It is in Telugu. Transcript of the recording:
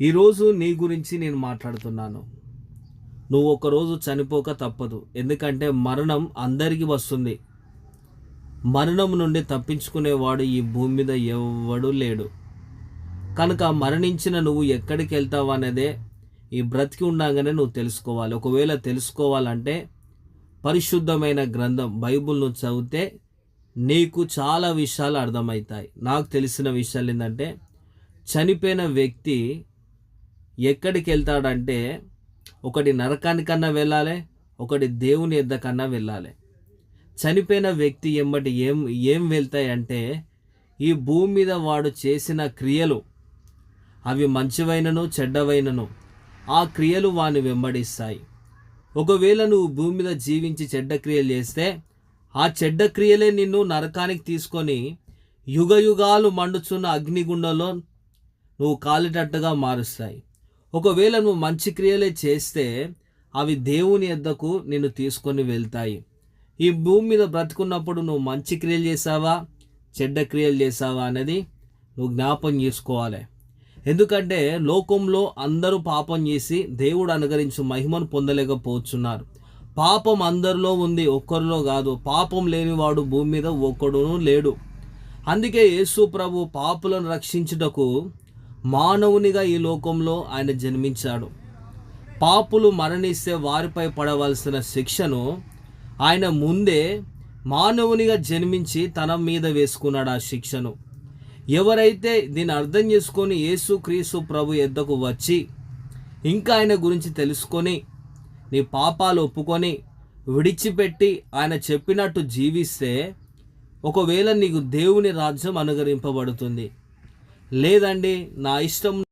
ఈరోజు నీ గురించి నేను మాట్లాడుతున్నాను. నువ్వు ఒకరోజు చనిపోక తప్పదు. ఎందుకంటే మరణం అందరికీ వస్తుంది. మరణం నుండి తప్పించుకునేవాడు ఈ భూమి మీద ఎవడు లేడు. కనుక మరణించిన నువ్వు ఎక్కడికి వెళ్తావు అనేదే ఈ బ్రతికి ఉండగానే నువ్వు తెలుసుకోవాలి. ఒకవేళ తెలుసుకోవాలంటే పరిశుద్ధమైన గ్రంథం బైబిల్ను చదివితే నీకు చాలా విషయాలు అర్థమవుతాయి. నాకు తెలిసిన విషయాలు ఏంటంటే చనిపోయిన వ్యక్తి ఎక్కడికి వెళ్తాడంటే ఒకటి నరకానికన్నా వెళ్ళాలి ఒకటి దేవుని ఎద్దకన్నా వెళ్ళాలి. చనిపోయిన వ్యక్తి ఎంబటి ఏం ఏం వెళ్తాయి అంటే ఈ భూమి మీద వాడు చేసిన క్రియలు అవి మంచివైనను చెడ్డవైనను ఆ క్రియలు వాని వెంబడిస్తాయి. ఒకవేళ నువ్వు భూమి మీద జీవించి చెడ్డ క్రియలు చేస్తే ఆ చెడ్డ క్రియలే నిన్ను నరకానికి తీసుకొని యుగ యుగాలు మండుచున్న అగ్నిగుండంలో నువ్వు కాలేటట్టుగా మారుస్తాయి. ఒకవేళ నువ్వు మంచి క్రియలే చేస్తే అవి దేవుని ఎద్దకు నిన్ను తీసుకొని వెళ్తాయి. ఈ భూమి మీద బ్రతుకున్నప్పుడు నువ్వు మంచి క్రియలు చేసావా చెడ్డ క్రియలు చేసావా అనేది నువ్వు జ్ఞాపం చేసుకోవాలి. ఎందుకంటే లోకంలో అందరూ పాపం చేసి దేవుడు అనుగరించు మహిమను పొందలేకపోతున్నారు. పాపం అందరిలో ఉంది ఒక్కరిలో కాదు. పాపం లేనివాడు భూమి మీద ఒక్కడును లేడు. అందుకే యేసు ప్రభు పాపులను రక్షించుటకు మానవునిగా ఈ లోకంలో ఆయన జన్మించాడు. పాపులు మరణిస్తే వారిపై పడవలసిన శిక్షను ఆయన ముందే మానవునిగా జన్మించి తన మీద వేసుకున్నాడు ఆ శిక్షను. ఎవరైతే దీన్ని అర్థం చేసుకొని యేసు క్రీస్తు ప్రభు ఎద్దకు వచ్చి ఇంకా ఆయన గురించి తెలుసుకొని నీ పాపాలు ఒప్పుకొని విడిచిపెట్టి ఆయన చెప్పినట్టు జీవిస్తే ఒకవేళ నీకు దేవుని రాజ్యం అనుగరింపబడుతుంది లేదండి నా ఇష్టం